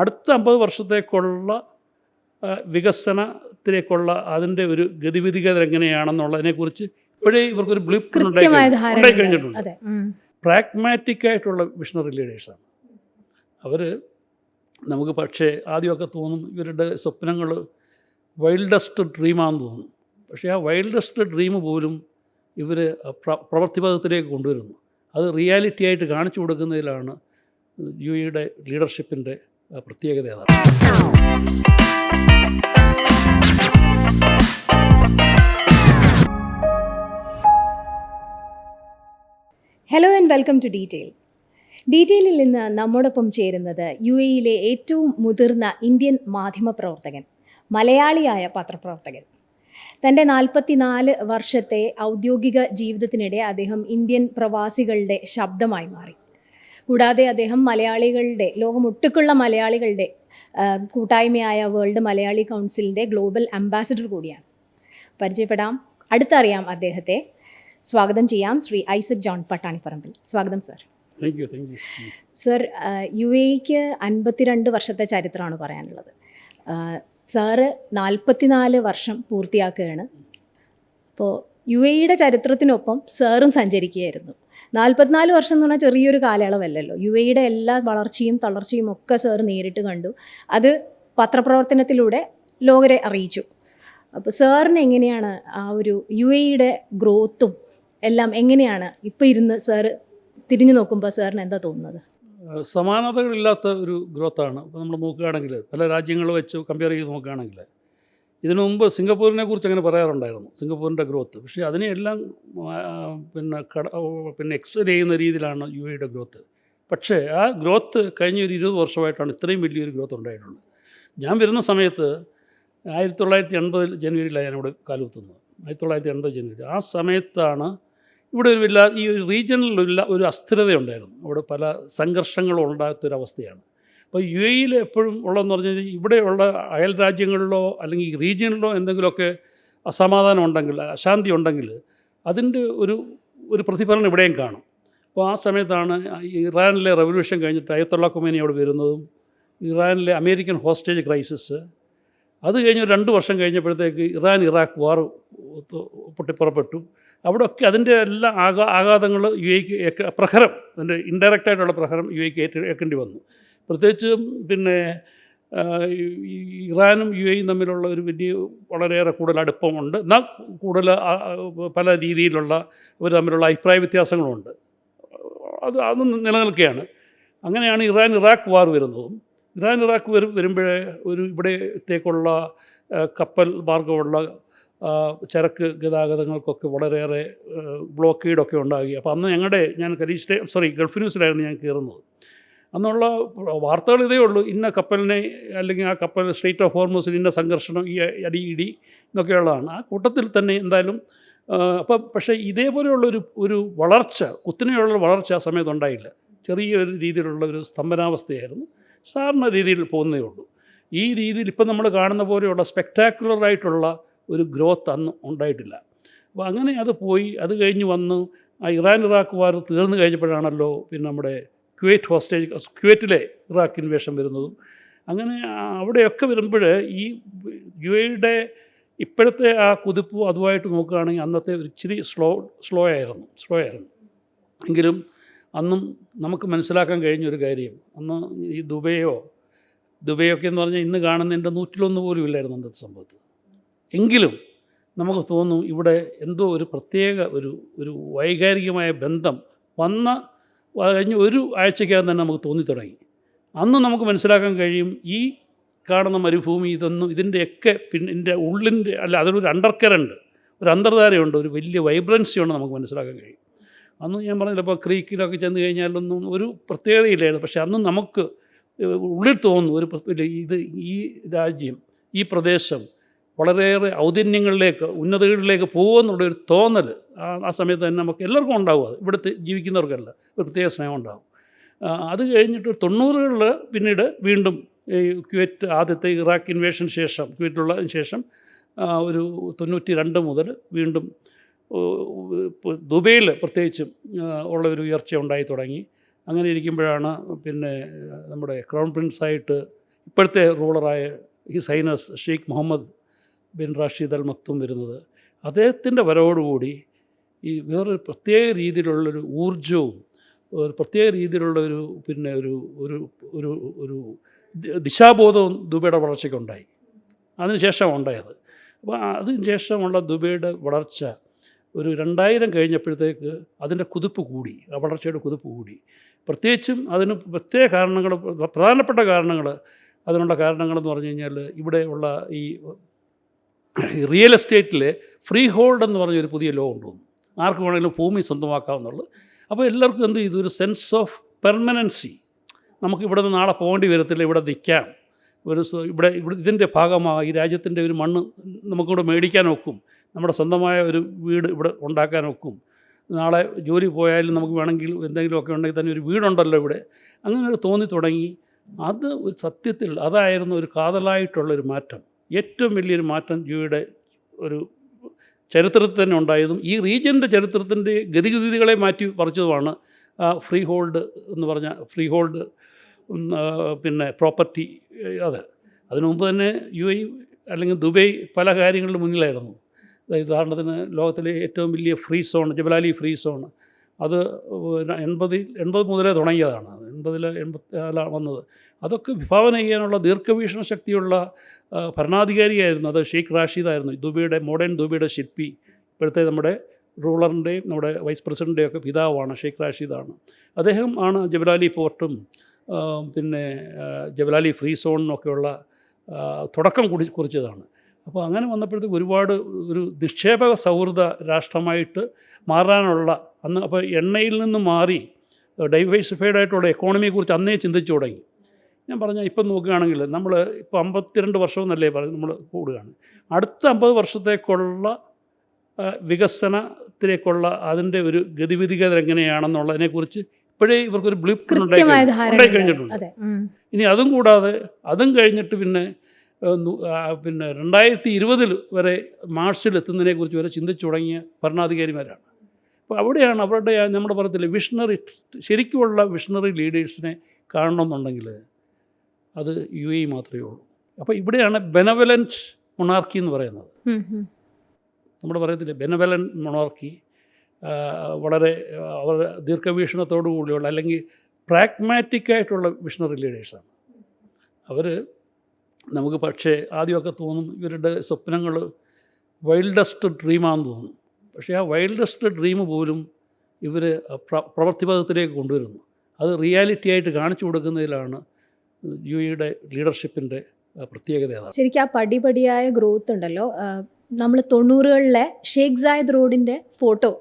അടുത്ത അമ്പത് വർഷത്തേക്കുള്ള വികസനത്തിലേക്കുള്ള അതിന്റെ ഒരു ഗതിവിധികൾ എങ്ങനെയാണെന്നുള്ളതിനെക്കുറിച്ച് ഇപ്പോഴേ ഇവർക്കൊരു ബ്ലിപ്പ് ഉണ്ടായി കഴിഞ്ഞിട്ടുണ്ട്. പ്രാഗ്മാറ്റിക് ആയിട്ടുള്ള വിഷണറി ലീഡേഴ്സാണ് അവർ നമുക്ക് പക്ഷേ ആദ്യമൊക്കെ തോന്നും ഇവരുടെ സ്വപ്നങ്ങൾ വൈൽഡസ്റ്റ് ഡ്രീമാണെന്ന് തോന്നും. പക്ഷേ ആ വൈൽഡസ്റ്റ് ഡ്രീം പോലും ഇവർ പ്രവൃത്തിപഥത്തിലേക്ക് കൊണ്ടുവരുന്നു. അത് റിയാലിറ്റി ആയിട്ട് കാണിച്ചു കൊടുക്കുന്നതിലാണ് യു എയുടെ ലീഡർഷിപ്പിന്റെ പ്രത്യേകത അതാണ് hello and welcome to detail ഡീറ്റെയിലിൽ നിന്ന് നമ്മോടൊപ്പം ചേരുന്നത് യു എയിലെ ഏറ്റവും മുതിർന്ന ഇന്ത്യൻ മാധ്യമപ്രവർത്തകൻ മലയാളിയായ പത്രപ്രവർത്തകൻ. തന്റെ നാൽപ്പത്തിനാല് വർഷത്തെ ഔദ്യോഗിക ജീവിതത്തിനിടെ അദ്ദേഹം ഇന്ത്യൻ പ്രവാസികളുടെ ശബ്ദമായി മാറി. കൂടാതെ അദ്ദേഹം മലയാളികളുടെ ലോകമൊട്ടുക്കുള്ള മലയാളികളുടെ കൂട്ടായ്മയായ വേൾഡ് മലയാളി കൗൺസിലിന്റെ ഗ്ലോബൽ അംബാസിഡർ കൂടിയാണ്. പരിചയപ്പെടാം. അടുത്തറിയാം അദ്ദേഹത്തെ. സ്വാഗതം ചെയ്യാം ശ്രീ ഐസക് ജോൺ പട്ടാണിപ്പറമ്പിൽ. സ്വാഗതം sir. Thank you thank you sir U എക്ക് അൻപത്തിരണ്ട് വർഷത്തെ ചരിത്രമാണ് പറയാനുള്ളത്. സാറ് നാൽപ്പത്തിനാല് വർഷം പൂർത്തിയാക്കുകയാണ്. അപ്പോൾ യു എയുടെ ചരിത്രത്തിനൊപ്പം സാറും സഞ്ചരിക്കുകയായിരുന്നു. നാൽപ്പത്തിനാല് വർഷം എന്ന് പറഞ്ഞാൽ ചെറിയൊരു കാലയളവല്ലല്ലോ. യു എയുടെ എല്ലാ വളർച്ചയും തളർച്ചയും ഒക്കെ സാർ നേരിട്ട് കണ്ടു. അത് പത്രപ്രവർത്തനത്തിലൂടെ ലോകരെ അറിയിച്ചു. അപ്പോൾ സാറിന് എങ്ങനെയാണ് ആ ഒരു യു എയുടെ ഗ്രോത്തും എല്ലാം എങ്ങനെയാണ് ഇപ്പോൾ ഇരുന്ന് സാറ് തിരിഞ്ഞു നോക്കുമ്പോൾ സാറിന് എന്താ തോന്നുന്നത്? സമാനതകളില്ലാത്ത ഒരു ഗ്രോത്താണ്. ഇപ്പോൾ നമ്മൾ നോക്കുകയാണെങ്കിൽ പല രാജ്യങ്ങൾ വെച്ച് കമ്പയർ ചെയ്ത് നോക്കുകയാണെങ്കിൽ ഇതിനു മുമ്പ് സിംഗപ്പൂരിനെ കുറിച്ച് അങ്ങനെ പറയാറുണ്ടായിരുന്നു സിംഗപ്പൂരിന്റെ ഗ്രോത്ത്. പക്ഷേ അതിനെയെല്ലാം പിന്നെ കട പിന്നെ എക്സ്പ്ലെയിൻ ചെയ്യുന്ന രീതിയിലാണ് യു എയുടെ ഗ്രോത്ത്. പക്ഷേ ആ ഗ്രോത്ത് കഴിഞ്ഞ ഒരു ഇരുപത് വർഷമായിട്ടാണ് ഇത്രയും വലിയൊരു ഗ്രോത്ത് ഉണ്ടായിട്ടുള്ളത്. ഞാൻ വരുന്ന സമയത്ത് ആയിരത്തി തൊള്ളായിരത്തി എൺപതിൽ ജനുവരിയിലാണ് ഞാനിവിടെ കാലുകുത്തുന്നത്. ആയിരത്തി തൊള്ളായിരത്തി എൺപത് ജനുവരി. ആ സമയത്താണ് ഇവിടെ ഒരു വല്ല ഈ ഒരു റീജിയനിലുള്ള ഒരു അസ്ഥിരതയുണ്ടായിരുന്നു. അവിടെ പല സംഘർഷങ്ങളും ഉണ്ടാകാത്തൊരവസ്ഥയാണ് അപ്പോൾ യു എയിൽ എപ്പോഴും ഉള്ളതെന്ന് പറഞ്ഞാൽ ഇവിടെയുള്ള അയൽ രാജ്യങ്ങളിലോ അല്ലെങ്കിൽ റീജിയനിലോ എന്തെങ്കിലുമൊക്കെ അസമാധാനം ഉണ്ടെങ്കിൽ അശാന്തി ഉണ്ടെങ്കിൽ അതിന്റെ ഒരു ഒരു പ്രതിഫലനം ഇവിടെയും കാണും. അപ്പോൾ ആ സമയത്താണ് ഇറാനിലെ റവല്യൂഷൻ കഴിഞ്ഞിട്ട് അയത്തുള്ള കുമേനി അവിടെ വരുന്നതും ഇറാനിലെ അമേരിക്കൻ ഹോസ്റ്റേജ് ക്രൈസിസ്. അത് കഴിഞ്ഞ് രണ്ട് വർഷം കഴിഞ്ഞപ്പോഴത്തേക്ക് ഇറാൻ ഇറാഖ് വാർ പൊട്ടിപ്പുറപ്പെട്ടു അവിടെയൊക്കെ അതിന്റെ എല്ലാ ആഘാ ആഘാതങ്ങൾ യു എക്ക് പ്രഹരം അതിന്റെ ഇൻഡയറക്റ്റായിട്ടുള്ള പ്രഹരം യു എക്ക് ഏറ്റ ഏൽക്കേണ്ടി വന്നു. പ്രത്യേകിച്ചും പിന്നെ ഇറാനും യു എയും തമ്മിലുള്ള ഒരു വലിയ വളരെയേറെ കൂടുതൽ അടുപ്പമുണ്ട്. എന്നാൽ കൂടുതൽ പല രീതിയിലുള്ള ഇവർ തമ്മിലുള്ള അഭിപ്രായ വ്യത്യാസങ്ങളുമുണ്ട് അത് അത് നിലനിൽക്കുകയാണ്. അങ്ങനെയാണ് ഇറാൻ ഇറാഖ് വാർ വരുന്നതും. ഇറാൻ ഇറാഖ് വരും വരുമ്പോഴേ ഒരു ഇവിടത്തേക്കുള്ള കപ്പൽ മാർഗമുള്ള ചരക്ക് ഗതാഗതങ്ങൾക്കൊക്കെ വളരെയേറെ ബ്ലോക്കേഡൊക്കെ ഉണ്ടാകുക അപ്പോൾ അന്ന് ഞങ്ങളുടെ ഞാൻ കരീഷ് സോറി ഗൾഫ് ന്യൂസിലായിരുന്നു ഞാൻ കയറുന്നത്. അന്നുള്ള വാർത്തകൾ ഇതേ ഉള്ളൂ. ഇന്ന കപ്പലിനെ അല്ലെങ്കിൽ ആ കപ്പൽ സ്ട്രേറ്റ് ഓഫ് ഹോർമോസിൽ ഇന്ന സംഘർഷണം ഈ അടി ഇടി എന്നൊക്കെയുള്ളതാണ്. ആ കൂട്ടത്തിൽ തന്നെ എന്തായാലും അപ്പം പക്ഷേ ഇതേപോലെയുള്ള ഒരു ഒരു വളർച്ച കുത്തിനെയുള്ള വളർച്ച ആ സമയത്ത് ഉണ്ടായില്ല. ചെറിയൊരു രീതിയിലുള്ള ഒരു സ്തംഭനാവസ്ഥയായിരുന്നു. സാധാരണ രീതിയിൽ പോകുന്നതേ ഉള്ളൂ. ഈ രീതിയിൽ ഇപ്പം നമ്മൾ കാണുന്ന പോലെയുള്ള സ്പെക്ടാക്കുലർ ആയിട്ടുള്ള ഒരു ഗ്രോത്ത് അന്ന് ഉണ്ടായിട്ടില്ല. അപ്പോൾ അങ്ങനെ അത് പോയി അത് കഴിഞ്ഞ് വന്ന് ആ ഇറാൻ ഇറാഖ് വാർ തീർന്നു കഴിഞ്ഞപ്പോഴാണല്ലോ പിന്നെ നമ്മുടെ ക്വേറ്റ് ഹോസ്റ്റേജ് ക്വേറ്റിലെ ഇറാഖ് ഇൻവേഷൻ വരുന്നതും. അങ്ങനെ അവിടെയൊക്കെ വരുമ്പോൾ ഈ യു എയുടെ ഇപ്പോഴത്തെ ആ കുതിപ്പ് അതുമായിട്ട് നോക്കുകയാണെങ്കിൽ അന്നത്തെ ഇച്ചിരി സ്ലോ സ്ലോ ആയിരുന്നു സ്ലോ ആയിരുന്നു. എങ്കിലും അന്നും നമുക്ക് മനസ്സിലാക്കാൻ കഴിഞ്ഞൊരു കാര്യം അന്ന് ഈ ദുബൈയോ ദുബൈയൊക്കെ എന്ന് പറഞ്ഞാൽ ഇന്ന് കാണുന്നതിന്റെ നൂറ്റിലൊന്ന് പോലും ഇല്ലായിരുന്നു അന്നത്തെ സംഭവത്തിൽ. എങ്കിലും നമുക്ക് തോന്നും ഇവിടെ എന്തോ ഒരു പ്രത്യേക ഒരു ഒരു വൈകാരികമായ ബന്ധം വന്ന കഴിഞ്ഞ ഒരു ആഴ്ചക്കകം തന്നെ നമുക്ക് തോന്നിത്തുടങ്ങി അന്ന് നമുക്ക് മനസ്സിലാക്കാൻ കഴിയും ഈ കാണുന്ന മരുഭൂമി ഇതൊന്നും ഇതിന്റെയൊക്കെ പിന്നെ ഇതിന്റെ ഉള്ളിന്റെ അല്ല അതിലൊരു അണ്ടർ കറണ്ട് ഒരു അന്തർധാരയുണ്ട് ഒരു വലിയ വൈബ്രൻസി ഉണ്ട് നമുക്ക് മനസ്സിലാക്കാൻ കഴിയും. അന്ന് ഞാൻ പറഞ്ഞില്ല ഇപ്പോൾ ക്രീക്കിലൊക്കെ ചെന്ന് കഴിഞ്ഞാലൊന്നും ഒരു പ്രത്യേകതയില്ലായിരുന്നു. പക്ഷേ അന്ന് നമുക്ക് ഉള്ളിൽ തോന്നുന്നു ഒരു ഇത് ഈ രാജ്യം ഈ പ്രദേശം വളരെയേറെ ഔദന്യങ്ങളിലേക്ക് ഉന്നതകളിലേക്ക് പോകുമെന്നുള്ള ഒരു തോന്നൽ ആ സമയത്ത് തന്നെ നമുക്ക് എല്ലാവർക്കും ഉണ്ടാവും അത്. ഇവിടുത്തെ ജീവിക്കുന്നവർക്കല്ല ഒരു പ്രത്യേക സ്നേഹം ഉണ്ടാകും അത് കഴിഞ്ഞിട്ട് തൊണ്ണൂറുകളിൽ പിന്നീട് വീണ്ടും ഈ ക്യുവറ്റ് ആദ്യത്തെ ഇറാഖ് ഇൻവേഷൻ ശേഷം ക്യുവറ്റുള്ളതിന് ശേഷം ഒരു തൊണ്ണൂറ്റി രണ്ട് മുതൽ വീണ്ടും ദുബൈയിൽ പ്രത്യേകിച്ചും ഉള്ള ഒരു ഉയർച്ച ഉണ്ടായി തുടങ്ങി. അങ്ങനെ ഇരിക്കുമ്പോഴാണ് പിന്നെ നമ്മുടെ ക്രൗൺ പ്രിൻസായിട്ട് ഇപ്പോഴത്തെ റൂളറായ ഈ sinus Sheikh Mohammed bin Rashid Al Maktoum വരുന്നത്. അദ്ദേഹത്തിന്റെ വരവോടുകൂടി ഈ വേറൊരു പ്രത്യേക രീതിയിലുള്ളൊരു ഊർജവും ഒരു പ്രത്യേക രീതിയിലുള്ള ഒരു പിന്നെ ഒരു ഒരു ഒരു ഒരു ദിശാബോധവും ദുബൈയുടെ വളർച്ചയ്ക്കുണ്ടായി അതിനുശേഷം ഉണ്ടായത്. അപ്പോൾ അതിന് ശേഷമുള്ള ദുബൈയുടെ വളർച്ച ഒരു രണ്ടായിരം കഴിഞ്ഞപ്പോഴത്തേക്ക് അതിന്റെ കുതിപ്പ് കൂടി ആ വളർച്ചയുടെ കുതിപ്പ് കൂടി. പ്രത്യേകിച്ചും അതിന് പ്രത്യേക കാരണങ്ങൾ പ്രധാനപ്പെട്ട കാരണങ്ങൾ അതിനുള്ള കാരണങ്ങളെന്ന് പറഞ്ഞു കഴിഞ്ഞാൽ ഇവിടെയുള്ള ഈ റിയൽ എസ്റ്റേറ്റിൽ ഫ്രീ ഹോൾഡ് എന്ന് പറഞ്ഞൊരു പുതിയ ലോ കൊണ്ടുവന്നു. ആർക്ക് വേണമെങ്കിലും ഭൂമി സ്വന്തമാക്കാവുന്നുള്ളൂ അപ്പോൾ എല്ലാവർക്കും എന്ത് ചെയ്തു? ഒരു സെൻസ് ഓഫ് പെർമനൻസി നമുക്ക് ഇവിടെ നിന്ന് നാളെ പോകേണ്ടി വരത്തില്ല ഇവിടെ നിൽക്കാം. ഒരു ഇവിടെ ഇവിടെ ഇതിന്റെ ഭാഗമാണ് ഈ രാജ്യത്തിന്റെ ഒരു മണ്ണ് നമുക്കിവിടെ മേടിക്കാൻ ഒക്കും. നമ്മുടെ സ്വന്തമായ ഒരു വീട് ഇവിടെ ഉണ്ടാക്കാൻ ഒക്കും. നാളെ ജോലി പോയാലും നമുക്ക് വേണമെങ്കിൽ എന്തെങ്കിലുമൊക്കെ ഉണ്ടെങ്കിൽ തന്നെ ഒരു വീടുണ്ടല്ലോ ഇവിടെ. അങ്ങനെ ഒരു തോന്നി തുടങ്ങി. അത് ഒരു സത്യത്തിൽ അതായിരുന്നു ഒരു കാതലായിട്ടുള്ളൊരു മാറ്റം. ഏറ്റവും വലിയൊരു മാറ്റം ജിയുടെ ഒരു ചരിത്രത്തിൽ തന്നെ ഉണ്ടായതും ഈ റീജിയന്റെ ചരിത്രത്തിന്റെ ഗതിഗതികളെ മാറ്റി പറിച്ചതുമാണ് ഫ്രീ ഹോൾഡ് എന്ന് പറഞ്ഞ ഫ്രീ ഹോൾഡ് പിന്നെ പ്രോപ്പർട്ടി അത്. അതിനു മുമ്പ് തന്നെ യു എ അല്ലെങ്കിൽ ദുബൈ പല കാര്യങ്ങളിലും മുന്നിലായിരുന്നു. അതായത് ഉദാഹരണത്തിന് ലോകത്തിലെ ഏറ്റവും വലിയ free zone Jebel Ali free zone അത് എൺപതിൽ എൺപത് മുതലേ തുടങ്ങിയതാണ്. എൺപതിൽ എൺപത്തിനാലാണ് വന്നത്. അതൊക്കെ വിഭാവന ചെയ്യാനുള്ള ദീർഘവീക്ഷണ ശക്തിയുള്ള ഭരണാധികാരിയായിരുന്നു. അത് ഷെയ്ഖ് റാഷിദായിരുന്നു. ദുബൈയുടെ മോഡേൺ ദുബൈയുടെ ശില്പി. ഇപ്പോഴത്തെ നമ്മുടെ റൂളറിന്റെയും നമ്മുടെ വൈസ് പ്രസിഡന്റെയും ഒക്കെ പിതാവാണ് ഷെയ്ഖ് റാഷിദാണ്. അദ്ദേഹം ആണ് ജബലാലി പോർട്ടും പിന്നെ ജബലാലി ഫ്രീ സോണിനൊക്കെയുള്ള തുടക്കം കുടി കുറിച്ചതാണ്. അപ്പോൾ അങ്ങനെ വന്നപ്പോഴത്തേക്ക് ഒരുപാട് ഒരു നിക്ഷേപക സൗഹൃദ രാഷ്ട്രമായിട്ട് മാറാനുള്ള അന്ന് അപ്പോൾ എണ്ണയിൽ നിന്ന് മാറി ഡൈവേഴ്സിഫൈഡ് ആയിട്ടുള്ള എക്കോണമിയെക്കുറിച്ച് അന്നേ ചിന്തിച്ചു തുടങ്ങി. ഞാൻ പറഞ്ഞ ഇപ്പം നോക്കുകയാണെങ്കിൽ നമ്മൾ ഇപ്പോൾ അമ്പത്തിരണ്ട് വർഷം എന്നല്ലേ പറയും നമ്മൾ കൂടുകയാണ്. അടുത്ത അമ്പത് വർഷത്തേക്കുള്ള വികസനത്തിലേക്കുള്ള അതിന്റെ ഒരു ഗതിവിധികൾ എങ്ങനെയാണെന്നുള്ളതിനെക്കുറിച്ച് ഇപ്പോഴേ ഇവർക്കൊരു ബ്ലിപ്പ് ഉണ്ടായി കഴിഞ്ഞിട്ടുണ്ട്. ഇനി അതും കൂടാതെ അതും കഴിഞ്ഞിട്ട് പിന്നെ പിന്നെ രണ്ടായിരത്തി ഇരുപതിൽ വരെ മാർച്ചിൽ എത്തുന്നതിനെക്കുറിച്ച് വരെ ചിന്തിച്ചു തുടങ്ങിയ ഭരണാധികാരിമാരാണ്. അപ്പോൾ അവിടെയാണ് അവരുടെ നമ്മുടെ പറയത്തില്ലേ വിഷണറി ശരിക്കുമുള്ള വിഷണറി ലീഡേഴ്സിനെ കാണണമെന്നുണ്ടെങ്കിൽ അത് യു എ മാത്രമേ ഉള്ളൂ. അപ്പോൾ ഇവിടെയാണ് ബെനവലന്റ് മൊണാർക്കി എന്ന് പറയുന്നത്. നമ്മൾ പറയത്തില്ലേ ബെനവലൻ മൊണാർക്കി വളരെ അവർ വളരെ ദീർഘവീക്ഷണത്തോടു കൂടിയുള്ള അല്ലെങ്കിൽ പ്രാഗ്മാറ്റിക് ആയിട്ടുള്ള വിഷണറി ലീഡേഴ്സാണ് അവർ നമുക്ക് പക്ഷേ ആദ്യമൊക്കെ തോന്നും ഇവരുടെ സ്വപ്നങ്ങൾ വൈൽഡസ്റ്റ് ഡ്രീമാണെന്ന് തോന്നും. പക്ഷേ ആ വൈൽഡസ്റ്റ് ഡ്രീം പോലും ഇവർ പ്ര പ്രവൃത്തിപഥത്തിലേക്ക് കൊണ്ടുവരുന്നു. അത് റിയാലിറ്റി ആയിട്ട് കാണിച്ചു കൊടുക്കുന്നതിലാണ് യു ഇയുടെ ലീഡർഷിപ്പിന്റെ പ്രത്യേകത അതാണ് ശരിക്കും ആ പടിപടിയായ ഗ്രോത്ത് ഉണ്ടല്ലോ. നമ്മൾ തൊണ്ണൂറുകളിലെ ഷേഖ് സായദ് റോഡിന്റെ ഫോട്ടോ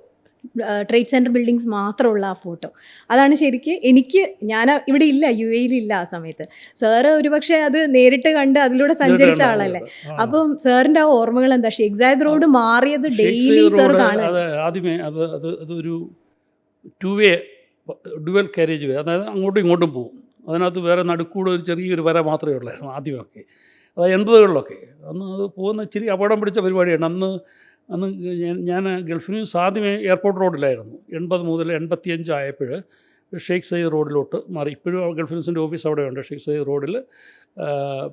ട്രേഡ് സെന്റർ ബിൽഡിങ്സ് മാത്രമുള്ള ആ ഫോട്ടോ. അതാണ് ശരിക്ക് എനിക്ക് ഞാൻ ഇവിടെ ഇല്ല യു എയിലില്ല ആ സമയത്ത്. സാറ് ഒരുപക്ഷെ അത് നേരിട്ട് കണ്ട് അതിലൂടെ സഞ്ചരിച്ച ആളല്ലേ. അപ്പം സാറിന്റെ ആ ഓർമ്മകൾ എന്താ? ഷേഖ് സായദ് റോഡ് മാറിയത് ഡെയിലി സാർ അത് ആദ്യമേ അത് അത് അതൊരു two way dual carriageway അതായത് അങ്ങോട്ടും ഇങ്ങോട്ടും പോകും. അതിനകത്ത് വേറെ നടുക്കൂടെ ഒരു ചെറിയൊരു വര മാത്രമേ ഉള്ളായിരുന്നു ആദ്യമൊക്കെ. അത് എൺപതുകളിലൊക്കെ. അന്ന് അത് പോകുന്ന ഇച്ചിരി അപകടം പിടിച്ച പരിപാടിയാണ്. അന്ന് അന്ന് ഞാൻ- ഗൾഫിൽ ഗൾഫ് ന്യൂസ് ആദ്യമേ എയർപോർട്ട് റോഡിലായിരുന്നു. എൺപത് മുതൽ എൺപത്തിയഞ്ച് ആയപ്പോൾ ഷെയ്ഖ് സയ്യിദ് റോഡിലോട്ട് മാറി. ഇപ്പോഴും ഗൾഫ് ന്യൂസിന്റെ ഓഫീസ് അവിടെയുണ്ട്. ഷെയ്ഖ് സയ്യിദ് റോഡിൽ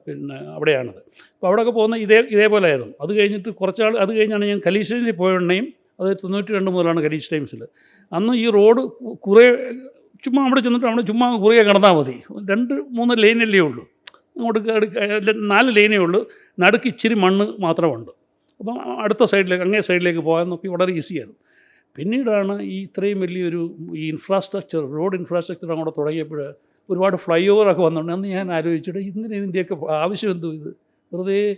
പിന്നെ അവിടെയാണത്. അപ്പോൾ അവിടെയൊക്കെ പോകുന്ന ഇതേ ഇതേപോലെ ആയിരുന്നു അത് കഴിഞ്ഞിട്ട് കുറച്ചാൾ അത് കഴിഞ്ഞാണ് ഞാൻ കലീഷ് ടൈംസിൽ പോയുണ്ടെയും അത് തൊണ്ണൂറ്റി രണ്ട് മുതലാണ് കലീഷ് ടൈംസിൽ. അന്ന് ഈ റോഡ് കുറേ ചുമ്മാ അവിടെ ചെന്നിട്ട് അവിടെ ചുമ്മാ കുറുകെ കിടന്നാൽ മതി. രണ്ട് മൂന്ന് ലൈനല്ലേ ഉള്ളൂ. അങ്ങോട്ട് നാല് ലൈനേ ഉള്ളൂ. നടുക്ക് ഇച്ചിരി മണ്ണ് മാത്രമുണ്ട്. അപ്പം അടുത്ത സൈഡിലേക്ക് അങ്ങേ സൈഡിലേക്ക് പോകാൻ നോക്കി വളരെ ഈസിയായിരുന്നു. പിന്നീടാണ് ഈ ഇത്രയും വലിയൊരു ഈ ഇൻഫ്രാസ്ട്രക്ചർ റോഡ് ഇൻഫ്രാസ്ട്രക്ചർ അങ്ങോട്ട് തുടങ്ങിയപ്പോൾ ഒരുപാട് ഫ്ലൈ ഓവറൊക്കെ വന്നിട്ടുണ്ട്. അന്ന് ഞാൻ ആലോചിച്ചിട്ട് ഇതിന് ഇതിന്റെയൊക്കെ ആവശ്യം എന്തോ ഇത്? വെറുതെ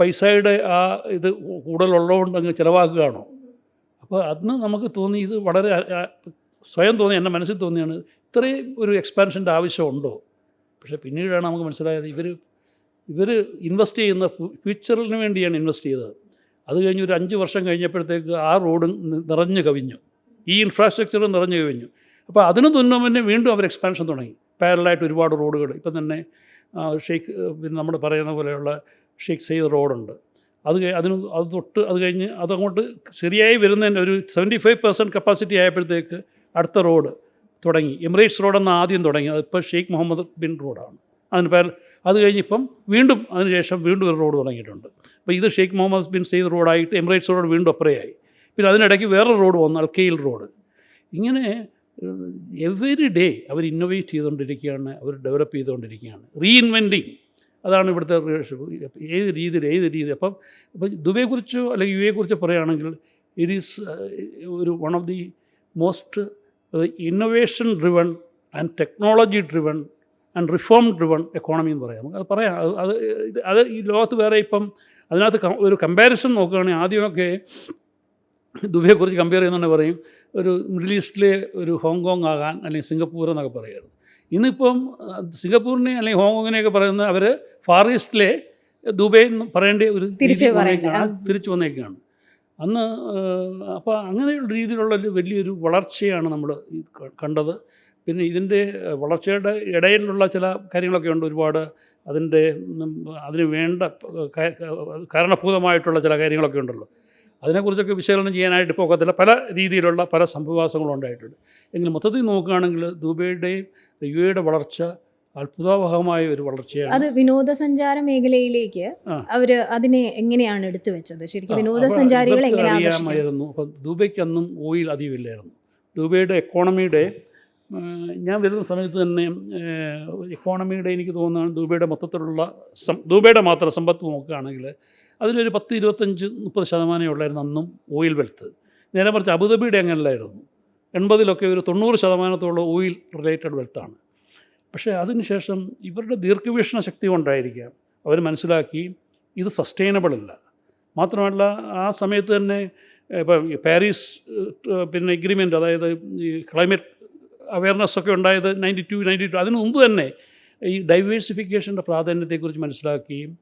പൈസയുടെ ആ ഇത് കൂടുതലുള്ളതുകൊണ്ട് അങ്ങ് ചിലവാക്കുകയാണോ? അപ്പോൾ അന്ന് നമുക്ക് തോന്നി ഇത് വളരെ സ്വയം തോന്നി എന്റെ മനസ്സിൽ തോന്നിയാണ് ഇത്രയും ഒരു എക്സ്പാൻഷന്റെ ആവശ്യമുണ്ടോ? പക്ഷേ പിന്നീടാണ് നമുക്ക് മനസ്സിലായത് ഇവർ ഇവർ ഇൻവെസ്റ്റ് ചെയ്യുന്ന ഫ്യൂച്ചറിന് വേണ്ടിയാണ് ഇൻവെസ്റ്റ് ചെയ്തത്. അത് കഴിഞ്ഞ് ഒരു അഞ്ച് വർഷം കഴിഞ്ഞപ്പോഴത്തേക്ക് ആ റോഡ് നിറഞ്ഞു കവിഞ്ഞു. ഈ ഇൻഫ്രാസ്ട്രക്ചർ നിറഞ്ഞു കവിഞ്ഞു. അപ്പോൾ അതിന് തുന്നം തന്നെ വീണ്ടും അവർ എക്സ്പാൻഷൻ തുടങ്ങി. പാരലായിട്ട് ഒരുപാട് റോഡുകൾ ഇപ്പം തന്നെ ഷെയ്ഖ് പിന്നെ നമ്മൾ പറയുന്ന പോലെയുള്ള ഷെയ്ഖ് സെയ്ദ് റോഡുണ്ട് അത് അതിന് അത് തൊട്ട് അത് കഴിഞ്ഞ് അതങ്ങോട്ട് ശരിയായി വരുന്നതിന്റെ ഒരു സെവന്റി ഫൈവ് പെർസെന്റ് കപ്പാസിറ്റി ആയപ്പോഴത്തേക്ക് അടുത്ത റോഡ് തുടങ്ങി. എമിറേറ്റ്സ് റോഡെന്ന് ആദ്യം തുടങ്ങി. അതിപ്പോൾ ഷെയ്ഖ് മുഹമ്മദ് ബിൻ റോഡാണ്. അതിന് പേര് അത് കഴിഞ്ഞിപ്പം വീണ്ടും അതിനുശേഷം വീണ്ടും ഒരു റോഡ് തുടങ്ങിയിട്ടുണ്ട്. അപ്പോൾ ഇത് ഷെയ്ഖ് മുഹമ്മദ് ബിൻ സെയ്ദ് റോഡായിട്ട് എമിറേറ്റ്സ് റോഡ് വീണ്ടും അപ്പുറയായി പിന്നെ അതിനിടയ്ക്ക് വേറൊരു റോഡ് വന്നു അൽക്കയിൽ റോഡ്. ഇങ്ങനെ എവറി ഡേ അവർ ഇന്നോവേറ്റ് ചെയ്തുകൊണ്ടിരിക്കുകയാണ് അവർ ഡെവലപ്പ് ചെയ്തുകൊണ്ടിരിക്കുകയാണ്. റീഇൻവെന്റിങ് അതാണ് ഇവിടുത്തെ ഏത് രീതിയിൽ ഏത് രീതി അപ്പം ഇപ്പം ദുബൈയെക്കുറിച്ചോ അല്ലെങ്കിൽ യു എക്കുറിച്ചോ പറയുകയാണെങ്കിൽ ഇറ്റ് ഈസ് ഒരു one of the most innovation driven and technology driven and reform driven economy എന്ന് പറയാം. നമുക്ക് അത് പറയാം. അത് അത് ഇത് അത് ഈ ലോകത്ത് വേറെ ഇപ്പം അതിനകത്ത് ഒരു കമ്പാരിസൺ നോക്കുകയാണെങ്കിൽ ആദ്യമൊക്കെ ദുബൈയെക്കുറിച്ച് കമ്പയർ ചെയ്യുന്നുണ്ടെങ്കിൽ പറയും ഒരു മിഡിൽ ഈസ്റ്റിലെ ഒരു ഹോങ്കോങ് ആകാൻ അല്ലെങ്കിൽ സിംഗപ്പൂർ എന്നൊക്കെ പറയുന്നത് ഇന്നിപ്പം സിംഗപ്പൂരിനെ അല്ലെങ്കിൽ ഹോങ്കോങ്ങിനെയൊക്കെ പറയുന്നത് അവർ ഫാർ ഈസ്റ്റിലെ ദുബൈ എന്ന് പറയേണ്ട ഒരു തിരിച്ചു വന്നേക്കാണ്. തിരിച്ചു വന്നേക്കാണ്. അന്ന് അപ്പോൾ അങ്ങനെയുള്ള രീതിയിലുള്ള ഒരു വലിയൊരു വളർച്ചയാണ് നമ്മൾ കണ്ടത്. പിന്നെ ഇതിന്റെ വളർച്ചയുടെ ഇടയിലുള്ള ചില കാര്യങ്ങളൊക്കെ ഉണ്ട് ഒരുപാട്. അതിന്റെ അതിന് വേണ്ട കാരണഭൂതമായിട്ടുള്ള ചില കാര്യങ്ങളൊക്കെ ഉണ്ടല്ലോ. അതിനെക്കുറിച്ചൊക്കെ വിശകലനം ചെയ്യാനായിട്ട് ഇപ്പോൾ ഒക്കത്തില്ല. പല രീതിയിലുള്ള പല സംഭവവാസങ്ങളും ഉണ്ടായിട്ടുണ്ട്. എങ്കിലും മൊത്തത്തിൽ നോക്കുകയാണെങ്കിൽ ദുബൈയുടെയും യു എയുടെ വളർച്ച അത്ഭുതാവഹമായ ഒരു വളർച്ചയാണ്. അത് വിനോദസഞ്ചാര മേഖലയിലേക്ക്. അവർ അതിനെ എങ്ങനെയാണ് എടുത്തു വെച്ചത്? ശരിക്കും വിനോദസഞ്ചാരികൾ അറിയാമായിരുന്നു. അപ്പം ദുബൈക്ക് അന്നും ഓയിൽ അധികമില്ലായിരുന്നു ദുബൈയുടെ എക്കോണമിയുടെ ഞാൻ വരുന്ന സമയത്ത് തന്നെ എക്കോണമിയുടെ എനിക്ക് തോന്നുന്നതാണ് ദുബൈയുടെ മൊത്തത്തിലുള്ള ദുബൈയുടെ മാത്രം സമ്പത്ത് നോക്കുകയാണെങ്കിൽ അതിലൊരു പത്ത് ഇരുപത്തഞ്ച് മുപ്പത് ശതമാനമേ ഉള്ളായിരുന്നു അന്നും ഓയിൽ വെൽത്ത് നേരെ മറിച്ച് അബുദാബിയുടെ അങ്ങനെയല്ലായിരുന്നു എൺപതിലൊക്കെ ഒരു തൊണ്ണൂറ് ശതമാനത്തോളം ഓയിൽ റിലേറ്റഡ് വെൽത്താണ് പക്ഷേ അതിനുശേഷം ഇവരുടെ ദീർഘവീക്ഷണ ശക്തി കൊണ്ടായിരിക്കാം അവർ മനസ്സിലാക്കി ഇത് സസ്റ്റൈനബിൾ അല്ല. മാത്രമല്ല ആ സമയത്ത് തന്നെ ഇപ്പം പാരീസ് പിന്നെ എഗ്രിമെന്റ് അതായത് ഈ ക്ലൈമറ്റ് അവയർനെസ് ഒക്കെ ഉണ്ടായത് നയന്റി ടു നയന്റി ടു അതിനു മുമ്പ് തന്നെ ഈ ഡൈവേഴ്സിഫിക്കേഷന്റെ പ്രാധാന്യത്തെക്കുറിച്ച് മനസ്സിലാക്കുകയും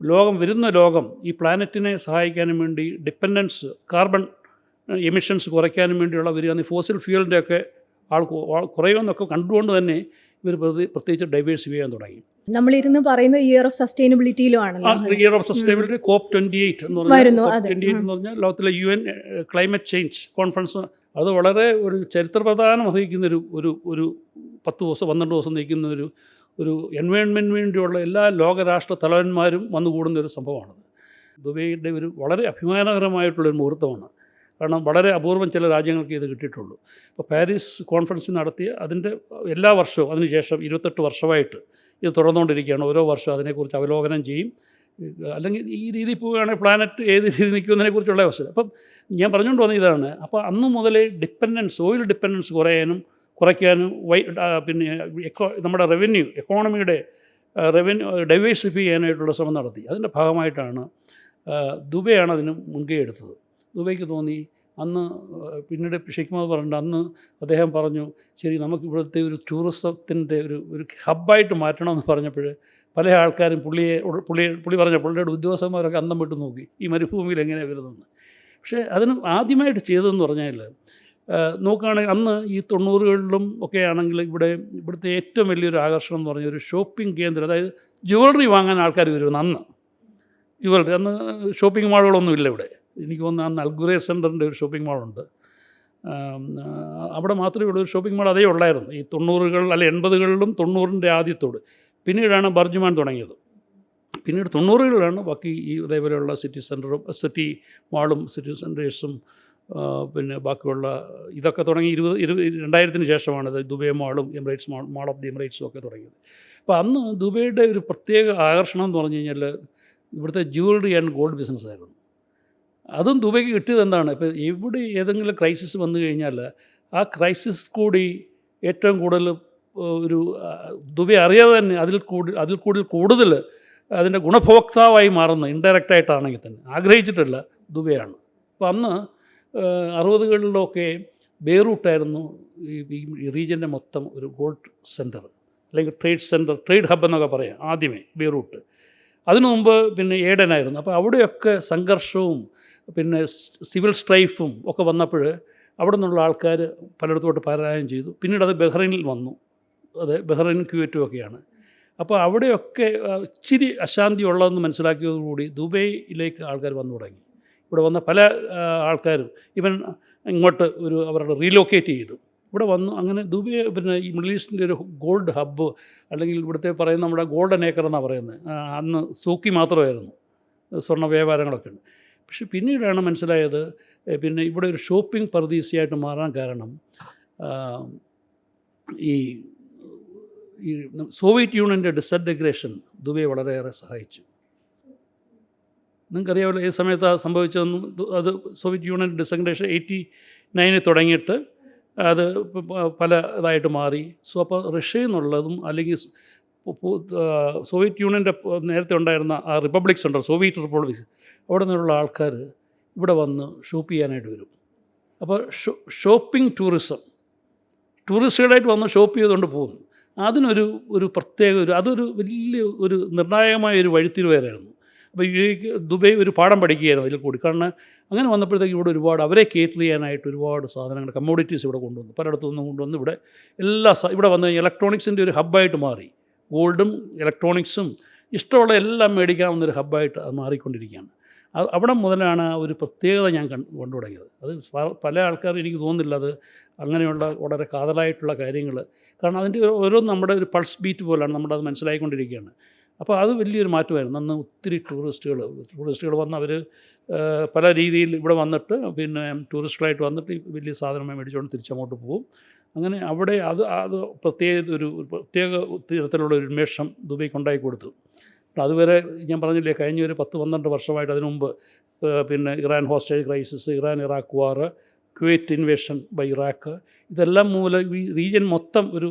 ലോകം വരുന്ന ലോകം ഈ പ്ലാനറ്റിനെ സഹായിക്കാനും വേണ്ടി ഡിപ്പെൻഡൻസ് കാർബൺ എമിഷൻസ് കുറയ്ക്കാനും വേണ്ടിയുള്ള വരികയാണ്. ഫോസിൽ ഫ്യൂവലിന്റെ ഒക്കെ ആൾ കു- ആൾ കുറയുമെന്നൊക്കെ കണ്ടുകൊണ്ട് തന്നെ ഇവർ പ്രത്യേകിച്ച് ഡൈവേഴ്സിഫൈ ചെയ്യാൻ തുടങ്ങി. നമ്മളിരുന്ന് പറയുന്ന year of സസ്റ്റൈനബിലിറ്റിയിലാണ് year of sustainability COP twenty eight എന്ന് പറഞ്ഞാൽ. എയ്റ്റ് എന്ന് പറഞ്ഞാൽ ലോകത്തിലെ U N climate change conference അത് വളരെ ഒരു ചരിത്ര പ്രധാനം വഹിക്കുന്ന ഒരു ഒരു ഒരു പത്ത് ദിവസം പന്ത്രണ്ട് ദിവസം നിൽക്കുന്ന ഒരു ഒരു എൻവയോൺമെന്റിന് വേണ്ടിയുള്ള എല്ലാ ലോകരാഷ്ട്ര തലവന്മാരും വന്നുകൂടുന്ന ഒരു സംഭവമാണത്. ദുബൈയുടെ ഒരു വളരെ അഭിമാനകരമായിട്ടുള്ളൊരു മുഹൂർത്തമാണ്. കാരണം വളരെ അപൂർവം ചില രാജ്യങ്ങൾക്ക് ഇത് കിട്ടിയിട്ടുള്ളൂ. അപ്പോൾ പാരീസ് കോൺഫറൻസ് നടത്തിയ അതിന്റെ എല്ലാ വർഷവും അതിനുശേഷം ഇരുപത്തെട്ട് വർഷമായിട്ട് ഇത് തുടർന്നുകൊണ്ടിരിക്കുകയാണ്. ഓരോ വർഷവും അതിനെക്കുറിച്ച് അവലോകനം ചെയ്യും. അല്ലെങ്കിൽ ഈ രീതിയിൽ പോവുകയാണെങ്കിൽ പ്ലാനറ്റ് ഏത് രീതി നിൽക്കുന്നതിനെക്കുറിച്ചുള്ള അവസരം. അപ്പം ഞാൻ പറഞ്ഞുകൊണ്ട് വന്ന ഇതാണ്. അപ്പോൾ അന്ന് മുതലേ ഡിപ്പെൻഡൻസ് ഓയിൽ ഡിപ്പെൻഡൻസ് കുറയാനും കുറയ്ക്കാനും വൈ പിന്നെ എക്കോ നമ്മുടെ റവന്യൂ എക്കോണമിയുടെ റവന്യൂ ഡൈവേഴ്സിഫൈ ചെയ്യാനായിട്ടുള്ള ശ്രമം നടത്തി. അതിന്റെ ഭാഗമായിട്ടാണ് ദുബൈയാണ് അതിന് മുൻകൈ എടുത്തത്. ദുബൈക്ക് തോന്നി. അന്ന് പിന്നീട് ഷെയ്ഖ് മുഹമ്മദ് അന്ന് അദ്ദേഹം പറഞ്ഞു ശരി നമുക്ക് ഇവിടുത്തെ ഒരു ടൂറിസത്തിന്റെ ഒരു ഒരു ഹബ്ബായിട്ട് മാറ്റണമെന്ന് പറഞ്ഞപ്പോൾ പല ആൾക്കാരും പുള്ളിയെ പുള്ളി പുള്ളി പറഞ്ഞ പുള്ളിയുടെ ഉദ്യോഗസ്ഥന്മാരൊക്കെ അന്തം വിട്ട് നോക്കി. ഈ മരുഭൂമിയിൽ എങ്ങനെയാണ് വരുന്നതെന്ന് പക്ഷേ അതിന് ആദ്യമായിട്ട് ചെയ്തതെന്ന് പറഞ്ഞാൽ നോക്കുകയാണെങ്കിൽ അന്ന് ഈ തൊണ്ണൂറുകളിലും ഒക്കെ ആണെങ്കിൽ ഇവിടെ ഇവിടുത്തെ ഏറ്റവും വലിയൊരു ആകർഷണം എന്ന് പറഞ്ഞാൽ ഒരു ഷോപ്പിംഗ് കേന്ദ്രം അതായത് ജ്വല്ലറി വാങ്ങാൻ ആൾക്കാർ വരുമെന്ന് അന്ന്. ജ്വല്ലറി അന്ന് ഷോപ്പിംഗ് മാളുകളൊന്നും ഇല്ല ഇവിടെ. എനിക്ക് തോന്നുന്നു ആ നൽഗുരേ സെന്ററിന്റെ ഒരു ഷോപ്പിംഗ് മാളുണ്ട്. അവിടെ മാത്രമേ ഉള്ളൂ ഒരു ഷോപ്പിംഗ് മാൾ അതേ ഉള്ളായിരുന്നു. ഈ തൊണ്ണൂറുകൾ അല്ല എൺപതുകളിലും തൊണ്ണൂറിന്റെ ആദ്യത്തോട്. പിന്നീടാണ് ബർജുമാൻ തുടങ്ങിയത്. പിന്നീട് തൊണ്ണൂറുകളിലാണ് ബാക്കി ഈ ഇതേപോലെയുള്ള സിറ്റി സെന്ററും സിറ്റി മാളും സിറ്റി സെന്റേഴ്സും പിന്നെ ബാക്കിയുള്ള ഇതൊക്കെ തുടങ്ങി ഇരുപത് ഇരുപത് രണ്ടായിരത്തിന് ശേഷമാണ് ഇത് Dubai മാളും Emirates mall mall of the എമിറേറ്റ്സും ഒക്കെ തുടങ്ങിയത്. അപ്പോൾ അന്ന് ദുബൈയുടെ ഒരു പ്രത്യേക ആകർഷണം എന്ന് പറഞ്ഞു കഴിഞ്ഞാൽ ഇവിടുത്തെ ജ്വല്ലറി ആൻഡ് ഗോൾഡ് ബിസിനസ് ആയിരുന്നു അതും ദുബൈക്ക് കിട്ടിയത് എന്താണ്? ഇപ്പോൾ ഇവിടെ ഏതെങ്കിലും ക്രൈസിസ് വന്നു കഴിഞ്ഞാൽ ആ ക്രൈസിസ് കൂടി ഏറ്റവും കൂടുതൽ ഒരു ദുബൈ അറിയാതെ തന്നെ അതിൽ കൂടി അതിൽ കൂടുതൽ കൂടുതൽ അതിന്റെ ഗുണഭോക്താവായി മാറുന്ന ഇൻഡയറക്റ്റായിട്ടാണെങ്കിൽ തന്നെ ആഗ്രഹിച്ചിട്ടുള്ള ദുബൈയാണ്. അപ്പോൾ അന്ന് അറുപതുകളിലൊക്കെ ബെയ്റൂട്ടായിരുന്നു ഈ ഈ റീജിയന്റെ മൊത്തം ഒരു ഗോൾഡ് സെന്റർ അല്ലെങ്കിൽ ട്രേഡ് സെന്റർ ട്രേഡ് ഹബ് എന്നൊക്കെ പറയാം ആദ്യമേ ബെയ്റൂട്ട്. അതിനു മുമ്പ് പിന്നെ ഏഡനായിരുന്നു. അപ്പോൾ അവിടെയൊക്കെ സംഘർഷവും പിന്നെ സിവിൽ സ്ട്രൈഫും ഒക്കെ വന്നപ്പോൾ അവിടെ നിന്നുള്ള ആൾക്കാർ പലയിടത്തോട്ട് പലായനം ചെയ്തു. പിന്നീട് അത് ബഹ്റൈനിൽ വന്നു. അത് ബഹ്റൈൻ ക്യൂറ്റും ഒക്കെയാണ് അപ്പോൾ അവിടെയൊക്കെ ഇച്ചിരി അശാന്തി ഉള്ളതെന്ന് മനസ്സിലാക്കിയതോടുകൂടി ദുബൈയിലേക്ക് ആൾക്കാർ വന്നു തുടങ്ങി. ഇവിടെ വന്ന പല ആൾക്കാരും ഇവൻ ഇങ്ങോട്ട് ഒരു അവരുടെ റീലൊക്കേറ്റ് ചെയ്തു. ഇവിടെ വന്നു അങ്ങനെ ദുബൈ പിന്നെ ഈ മിഡിൽ ഈസ്റ്റിന്റെ ഒരു ഗോൾഡ് ഹബ്ബ് അല്ലെങ്കിൽ ഇവിടുത്തെ പറയുന്ന നമ്മുടെ ഗോൾഡൻ ഏക്കർ എന്നാണ് പറയുന്നത്. അന്ന് സൂക്കി മാത്രമായിരുന്നു. സ്വർണ വ്യാപാരങ്ങളൊക്കെ ഉണ്ട്. പക്ഷെ പിന്നീടാണ് മനസ്സിലായത് പിന്നെ ഇവിടെ ഒരു ഷോപ്പിംഗ് പർദീസയായിട്ട് മാറാൻ കാരണം ഈ ഈ സോവിയറ്റ് യൂണിയന്റെ ഡിസഡഗ്രേഷൻ ദുബൈ വളരെയേറെ സഹായിച്ചു. നിങ്ങൾക്കറിയാമല്ലോ ഏത് സമയത്താണ് സംഭവിച്ചതെന്നും അത് സോവിയറ്റ് യൂണിയൻ ഡിസഗ്രേഷൻ എയ്റ്റി നയനിൽ തുടങ്ങിയിട്ട് അത് പല ഇതായിട്ട് മാറി. സോ അപ്പോൾ റഷ്യയിൽ നിന്നുള്ളതും അല്ലെങ്കിൽ ആ, സോവിയറ്റ് യൂണിയന്റെ നേരത്തെ ഉണ്ടായിരുന്ന ആ റിപ്പബ്ലിക്സ് ഉണ്ടോ സോവിയറ്റ് റിപ്പബ്ലിക്സ് അവിടെ നിന്നുള്ള ആൾക്കാർ ഇവിടെ വന്ന് ഷോപ്പ് ചെയ്യാനായിട്ട് വരും. അപ്പോൾ ഷോ ഷോപ്പിംഗ് ടൂറിസം ടൂറിസ്റ്റുകളായിട്ട് വന്ന് ഷോപ്പ് ചെയ്തുകൊണ്ട് പോകുന്നു. അതിനൊരു ഒരു പ്രത്യേക ഒരു അതൊരു വലിയ ഒരു നിർണായകമായ ഒരു വഴിത്തിരിവായിരുന്നു അപ്പോൾ യു എക്ക് ദുബൈ ഒരു പാഠം പഠിക്കുകയായിരുന്നു അതിൽ കൂടി. കാരണം അങ്ങനെ വന്നപ്പോഴത്തേക്ക് ഇവിടെ ഒരുപാട് അവരെ കേറ്റർ ചെയ്യാനായിട്ട് ഒരുപാട് സാധനങ്ങൾ കമ്മോഡിറ്റീസ് ഇവിടെ കൊണ്ടുവന്നു. പലയിടത്തു നിന്നും കൊണ്ടുവന്ന് ഇവിടെ എല്ലാ ഇവിടെ വന്ന് ഇലക്ട്രോണിക്സിന്റെ ഒരു ഹബ്ബായിട്ട് മാറി. ഗോൾഡും ഇലക്ട്രോണിക്സും ഇഷ്ടമുള്ള എല്ലാം മേടിക്കാവുന്നൊരു ഹബ്ബായിട്ട് അത് മാറിക്കൊണ്ടിരിക്കുകയാണ്. അവിടെ മുതലാണ് ഒരു പ്രത്യേകത ഞാൻ കണ്ടു തുടങ്ങിയത്. അത് പല ആൾക്കാർ എനിക്ക് തോന്നുന്നില്ല അത് അങ്ങനെയുള്ള വളരെ കാതലായിട്ടുള്ള കാര്യങ്ങൾ. കാരണം അതിന്റെ ഓരോ നമ്മുടെ ഒരു പൾസ് ബീറ്റ് പോലാണ് നമ്മുടെ അത് മനസ്സിലായിക്കൊണ്ടിരിക്കുകയാണ്. അപ്പോൾ അത് വലിയൊരു മാറ്റമായിരുന്നു. അന്ന് ഒത്തിരി ടൂറിസ്റ്റുകൾ ടൂറിസ്റ്റുകൾ വന്ന് അവർ പല രീതിയിൽ ഇവിടെ വന്നിട്ട് പിന്നെ ടൂറിസ്റ്റുകളായിട്ട് വന്നിട്ട് വലിയ സാധനം മേടിച്ചുകൊണ്ട് തിരിച്ചങ്ങോട്ട് പോകും അങ്ങനെ അവിടെ അത് അത് പ്രത്യേക ഒരു പ്രത്യേക തരത്തിലുള്ള ഒരു ഉന്മേഷം ദുബൈക്ക് ഉണ്ടാക്കി കൊടുത്തു. അതുവരെ ഞാൻ പറഞ്ഞില്ലേ കഴിഞ്ഞ ഒരു പത്ത് പന്ത്രണ്ട് വർഷമായിട്ട് അതിനു മുമ്പ് പിന്നെ Iran hostage crisis Iran Iraq war Kuwait invasion by Iraq ഇതെല്ലാം മൂലം ഈ റീജിയൻ മൊത്തം ഒരു